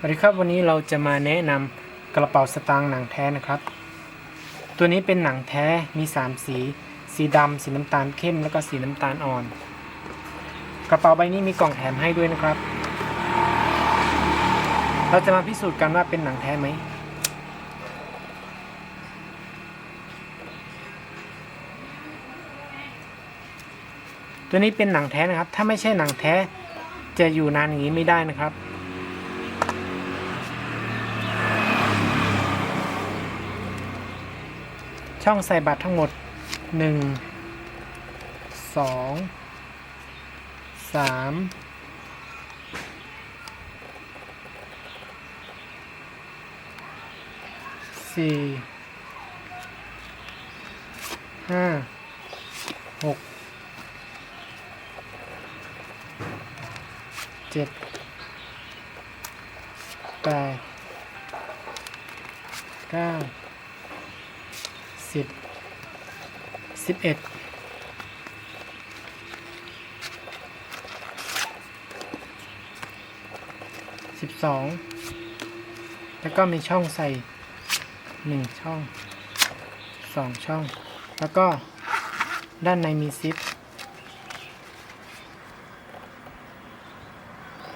สวัสดีครับวันนี้เราจะมาแนะนำกระเป๋าสตางค์หนังแท้นะครับ ตัวนี้เป็นหนังแท้มี 3 สี สีดำสีน้ำตาลเข้มแล้วก็สีน้ำตาลอ่อน กระเป๋าใบนี้มีกล่องแถมให้ด้วยนะครับ เราจะมาพิสูจน์กันว่าเป็นหนังแท้ไหมตัวนี้เป็นหนังแท้นะครับ ถ้าไม่ใช่หนังแท้จะอยู่นานอย่างนี้ไม่ได้นะครับ ช่องใส่บัตรทั้งหมด 1 2 3สี่ห้าหกเจ็ดแปดเก้า สิบสิบเอ็ดสิบสองแล้วก็มีช่องใส่หนึ่งช่องสองช่อง แล้วก็ด้านในมีซิป